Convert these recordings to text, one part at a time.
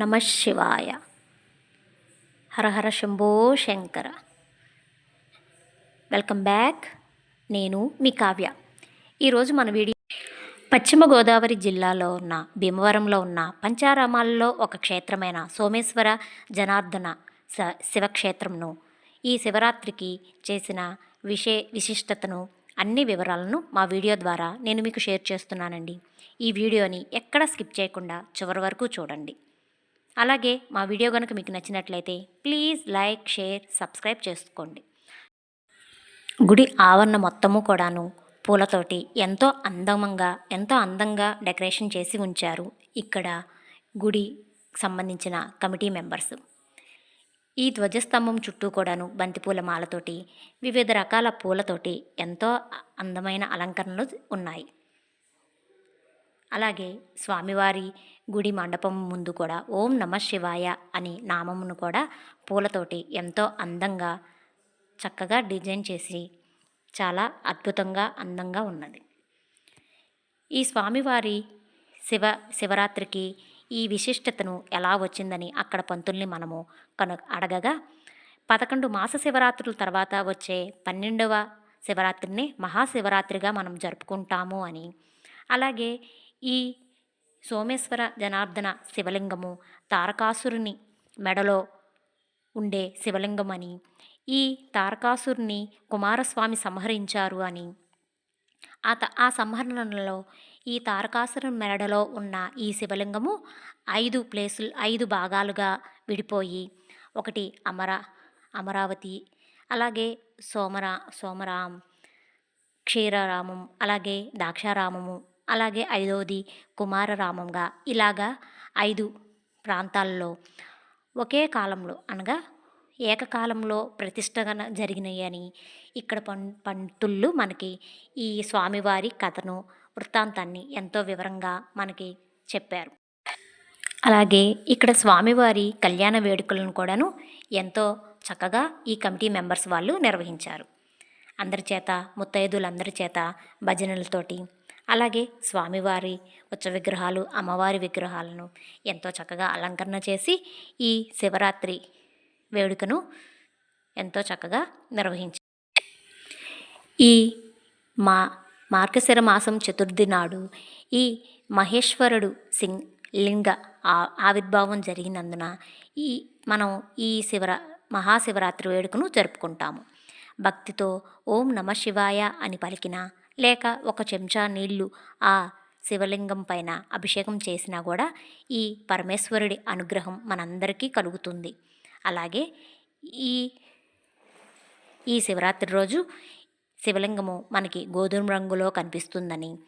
నమ శివాయ. హరహర శంభో శంకర. Welcome back. నేను మీ కావ్య. ఈరోజు మన వీడియో పశ్చిమ గోదావరి జిల్లాలో ఉన్న భీమవరంలో ఉన్న పంచారామాల్లో ఒక క్షేత్రమైన సోమేశ్వర జనార్దన స శివక్షేత్రంను ఈ శివరాత్రికి చేసిన విశే విశిష్టతను అన్ని వివరాలను మా వీడియో ద్వారా నేను మీకు షేర్ చేస్తున్నానండి. ఈ వీడియోని ఎక్కడ స్కిప్ చేయకుండా చివరి వరకు చూడండి. అలాగే మా వీడియో కనుక మీకు నచ్చినట్లయితే ప్లీజ్ లైక్ షేర్ సబ్స్క్రైబ్ చేసుకోండి. గుడి ఆవరణ మొత్తము కూడాను పూలతోటి ఎంతో అందంగా ఎంతో అందంగా డెకరేషన్ చేసి ఉంచారు ఇక్కడ గుడి సంబంధించిన కమిటీ మెంబర్స్. ఈ ధ్వజస్తంభం చుట్టూ కూడాను బంతిపూల మాలతోటి వివిధ రకాల పూలతోటి ఎంతో అందమైన అలంకరణలు ఉన్నాయి. అలాగే స్వామివారి గుడి మండపం ముందు కూడా ఓం నమ శివాయ అని నామమును కూడా పూలతోటి ఎంతో అందంగా చక్కగా డిజైన్ చేసి చాలా అద్భుతంగా అందంగా ఉన్నది. ఈ స్వామివారి శివ శివరాత్రికి ఈ విశిష్టతను ఎలా వచ్చిందని అక్కడ పంతుల్ని మనము కను అడగగా పదకొండు మాస శివరాత్రుల తర్వాత వచ్చే పన్నెండవ శివరాత్రిని మహాశివరాత్రిగా మనం జరుపుకుంటాము అని. అలాగే ఈ సోమేశ్వర జనార్దన శివలింగము తారకాసురుని మెడలో ఉండే శివలింగం అని ఈ తారకాసురుని కుమారస్వామి సంహరించారు అని. ఆ త ఆ సంహరణలో ఈ తారకాసురం మెడలో ఉన్న ఈ శివలింగము ఐదు ప్లేసులు ఐదు భాగాలుగా విడిపోయి ఒకటి అమర అమరావతి అలాగే సోమరా సోమరాం క్షీరరామం అలాగే దాక్షారామము అలాగే ఐదవది కుమారరామంగా ఇలాగా ఐదు ప్రాంతాల్లో ఒకే కాలంలో అనగా ఏకకాలంలో ప్రతిష్టగా జరిగినాయని ఇక్కడ పం పంతుళ్ళు మనకి ఈ స్వామివారి కథను వృత్తాంతాన్ని ఎంతో వివరంగా మనకి చెప్పారు. అలాగే ఇక్కడ స్వామివారి కళ్యాణ వేడుకలను కూడాను ఎంతో చక్కగా ఈ కమిటీ మెంబర్స్ వాళ్ళు నిర్వహించారు. అందరి చేత ముత్తైదులందరి చేత భజనలతోటి అలాగే స్వామివారి ఉచ్చ విగ్రహాలు అమ్మవారి విగ్రహాలను ఎంతో చక్కగా అలంకరణ చేసి ఈ శివరాత్రి వేడుకను ఎంతో చక్కగా నిర్వహించారు. ఈ మా మార్గశిర మాసం చతుర్థి నాడు ఈ మహేశ్వరుడు సింగ్ లింగ ఆవిర్భావం జరిగినందున ఈ మనం ఈ శివర మహాశివరాత్రి వేడుకను జరుపుకుంటాము. భక్తితో ఓం నమ శివాయ అని పలికిన లేక ఒక చెంచా నీళ్ళు ఆ శివలింగం పైన అభిషేకం చేసినా కూడా ఈ పరమేశ్వరుడి అనుగ్రహం మనందరికీ కలుగుతుంది. అలాగే ఈ ఈ శివరాత్రి రోజు శివలింగము మనకి గోధుమ రంగులో కనిపిస్తుందని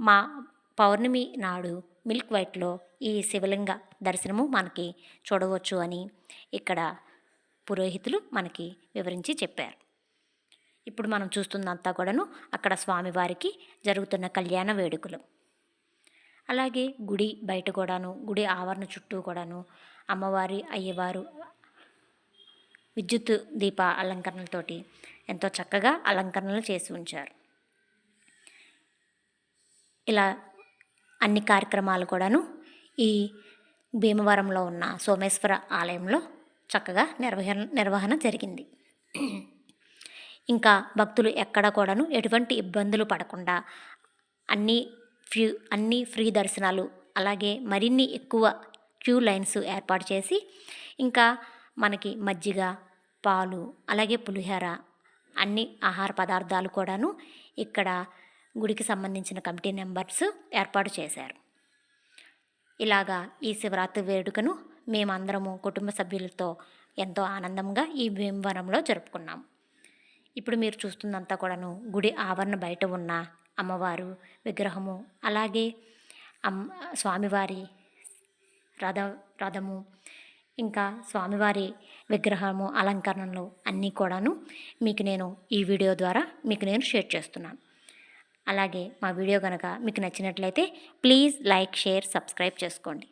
మా పౌర్ణమి నాడు మిల్క్ వైట్లో ఈ శివలింగ దర్శనము మనకి చూడవచ్చు అని ఇక్కడ పురోహితులు మనకి వివరించి చెప్పారు. ఇప్పుడు మనం చూస్తున్నంతా కూడాను అక్కడ స్వామివారికి జరుగుతున్న కళ్యాణ వేడుకలు. అలాగే గుడి బయట కూడాను గుడి ఆవరణ చుట్టూ కూడాను అమ్మవారి అయ్యవారు విద్యుత్ దీప అలంకరణలతోటి ఎంతో చక్కగా అలంకరణలు చేసి ఉంచారు. ఇలా అన్ని కార్యక్రమాలు కూడాను ఈ భీమవరంలో ఉన్న సోమేశ్వర ఆలయంలో చక్కగా నిర్వహణ నిర్వహణ జరిగింది. ఇంకా భక్తులు ఎక్కడ కూడాను ఎటువంటి ఇబ్బందులు పడకుండా అన్ని ఫ్రీ అన్ని ఫ్రీ దర్శనాలు అలాగే మరిన్ని ఎక్కువ క్యూ లైన్స్ ఏర్పాటు చేసి ఇంకా మనకి మజ్జిగ పాలు అలాగే పులిహోర అన్ని ఆహార పదార్థాలు కూడాను ఇక్కడ గుడికి సంబంధించిన కమిటీ మెంబర్స్ ఏర్పాటు చేశారు. ఇలాగా ఈ శివరాత్రి వేడుకను మేమందరము కుటుంబ సభ్యులతో ఎంతో ఆనందంగా ఈ భీమవరంలో జరుపుకున్నాము. ఇప్పుడు మీరు చూస్తున్నంతా కూడాను గుడి ఆవరణ బయట ఉన్న అమ్మవారు విగ్రహము అలాగే అమ్ స్వామివారి రథ రథము ఇంకా స్వామివారి విగ్రహము అలంకరణలు అన్నీ కూడాను మీకు నేను ఈ వీడియో ద్వారా మీకు నేను షేర్ చేస్తున్నాను. అలాగే మా వీడియో కనుక మీకు నచ్చినట్లయితే ప్లీజ్ లైక్ షేర్ సబ్స్క్రైబ్ చేసుకోండి.